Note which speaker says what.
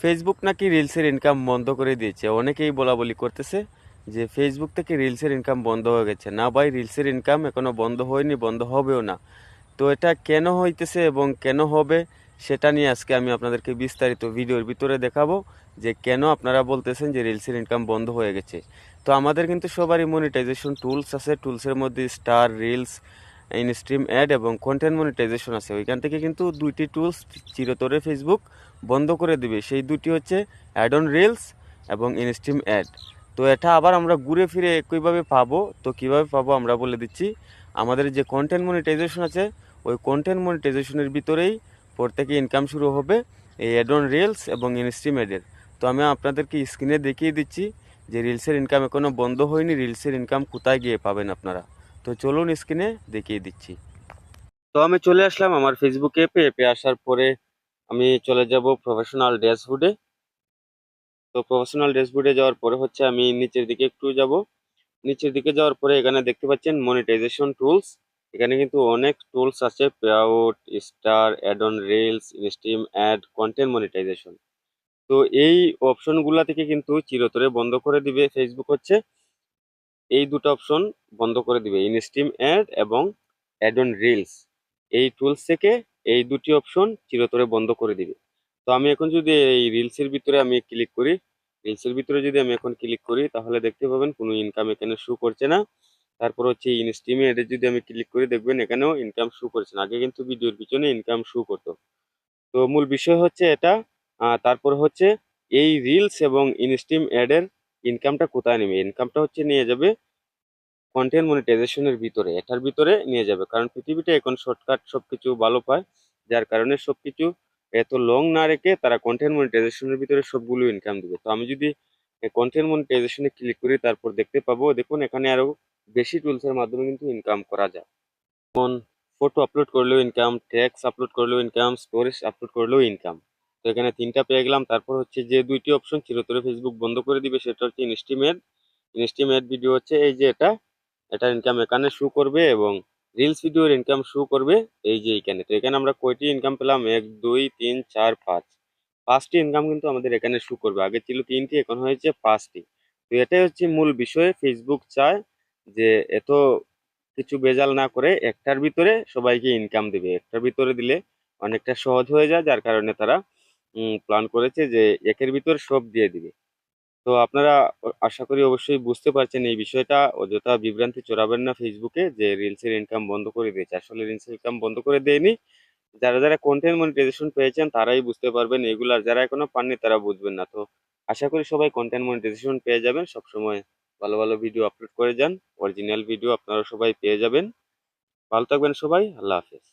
Speaker 1: Facebook নাকি রিলসের income বন্ধ করে দিয়েছে। অনেকেই বলা বলি করতেছে যে ফেসবুক থেকে রিলসের ইনকাম বন্ধ হয়ে গেছে। না ভাই রিলসের ইনকাম এখনও বন্ধ হয়নি, বন্ধ হবেও না। তো এটা কেন হইতেছে এবং কেন হবে সেটা নিয়ে আজকে আমি আপনাদেরকে বিস্তারিত ভিডিওর ভিতরে দেখাবো যে কেন আপনারা বলতেছেন যে রিলসের ইনকাম বন্ধ হয়ে গেছে। তো আমাদের কিন্তু সবারই মনিটাইজেশন টুলস আছে। টুলসের মধ্যে স্টার রিলস ইনস্ট্রিম অ্যাড এবং কন্টেন্ট মনিটাইজেশন আছে। ওইখান থেকে কিন্তু দুইটি টুলস চিরতরে ফেসবুক বন্ধ করে দিবে। সেই দুটি হচ্ছে অ্যাড অন রিলস এবং ইনস্ট্রিম অ্যাড তো এটা আবার আমরা ঘুরে ফিরে একইভাবে পাবো। তো কীভাবে পাবো আমরা বলে দিচ্ছি। আমাদের যে কন্টেন্ট মনিটাইজেশন আছে, ওই কন্টেন্ট মনিটাইজেশনের ভিতরেই পর থেকে ইনকাম শুরু হবে এই অ্যাড অন রিলস এবং ইনস্ট্রিম অ্যাডের তো আমি আপনাদেরকে স্ক্রিনে দেখিয়ে দিচ্ছি যে রিলসের ইনকাম এখনও বন্ধ হয়নি। রিলসের ইনকাম কোথায় গিয়ে পাবেন আপনারা? তো চলুন স্ক্রিনে দেখিয়ে দিচ্ছি। তো আমি চলে আসলাম আমার ফেসবুক অ্যাপে অ্যাপে আসার পরে আমি চলে যাব প্রফেশনাল ড্যাশবোর্ডে তো প্রফেশনাল ড্যাশবোর্ডে যাওয়ার পরে হচ্ছে আমি নিচের দিকে একটু যাব। নিচের দিকে যাওয়ার পরে এখানে দেখতে পাচ্ছেন মনিটাইজেশন টুলস এখানে কিন্তু অনেক টুলস আছে payout star ad on reels instream ad content monetization তো এই অপশনগুলা থেকে কিন্তু চিরতরে বন্ধ করে দিবে ফেসবুক হচ্ছে। এই দুটো অপশন বন্ধ করে দিবে ইনস্ট্রিম অ্যাড এবং অ্যাড অন রিলস এই টুলস থেকে এই দুটি অপশন চিরতরে বন্ধ করে দিবে। তো আমি এখন যদি এই রিলসের ভিতরে আমি ক্লিক করি রিলসের ভিতরে যদি আমি এখন ক্লিক করি, তাহলে দেখতে পাবেন কোনো ইনকাম এখানে শো করছে না। তারপর হচ্ছে ইনস্ট্রিমে এডে যদি আমি ক্লিক করি, দেখবেন এখানেও ইনকাম শো করছে না। আগে কিন্তু ভিডিওর পিছনে ইনকাম শো করতো। তো মূল বিষয় হচ্ছে এটা। তারপর হচ্ছে এই রিলস এবং ইনস্ট্রিম অ্যাডের ইনকামটা কোথায় নেবে? ইনকামটা হচ্ছে নিয়ে যাবে কন্টেন্ট মনিটাইজেশনের ভিতরে। এটার ভিতরে নিয়ে যাবে। কারণ পৃথিবীতে এখন শর্টকাট সবকিছু ভালো পায়। যার কারণে সবকিছু এত লং না রেখে তারা কন্টেন্ট মনিটাইজেশনের ভিতরে সবগুলো ইনকাম দিবে। তো আমি যদি কন্টেন্ট মনিটাইজেশনে ক্লিক করি, তারপর দেখতে পাবো, দেখুন এখানে আরও বেশি টুলসের মাধ্যমে কিন্তু ইনকাম করা যায়। যেমন ফটো আপলোড করলেও ইনকাম ট্যাক্স আপলোড করলেও ইনকাম স্টোরেজ আপলোড করলেও ইনকাম এখানে তিনটা পেয়ে গেলাম। তারপর হচ্ছে যে দুইটি অপশন চিরতরে ফেসবুক বন্ধ করে দিবে, সেটা হচ্ছে ইনস্টিমেট ইনস্টিমেট ভিডিও হচ্ছে এই যে এটা। এটা ইনকাম এখানে শো করবে এবং রিলস ভিডিওর ইনকাম শো করবে এই যে এখানে তো এখানে আমরা কয়টি ইনকাম পেলাম? এক, দুই, তিন, চার, পাঁচ। পাঁচটি ইনকাম কিন্তু আমাদের এখানে শো করবে। আগে ছিল তিনটি, এখন হয়েছে পাঁচটি। তো এটাই হচ্ছে মূল বিষয়। ফেসবুক চায় যে এত কিছু বেজাল না করে একটার ভিতরে সবাইকে ইনকাম দেবে। একটার ভিতরে দিলে অনেকটা সহজ হয়ে যায়, যার কারণে তারা প্ল্যান করেছে যে একের ভিতর সব দিয়ে দিবে। তো আপনারা আশা করি অবশ্যই বুঝতে পারছেন এই বিষয়টা। অযথা বিভ্রান্তি চড়াবেন না ফেসবুকে যে রিলসের ইনকাম বন্ধ করে দিয়েছে। আসলে রিলসের ইনকাম বন্ধ করে দেয়নি। যারা যারা কন্টেন্ট মনিটাইজেশন পেয়েছেন তারাই বুঝতে পারবেন এগুলো যারা এখনও পাননি তারা বুঝবেন না। তো আশা করি সবাই কন্টেন্ট মনিটাইজেশন পেয়ে যাবেন। সবসময় ভালো ভালো ভিডিও আপলোড করে যান। অরিজিনাল ভিডিও আপনারা সবাই পেয়ে যাবেন। ভালো থাকবেন সবাই। আল্লাহ হাফেজ।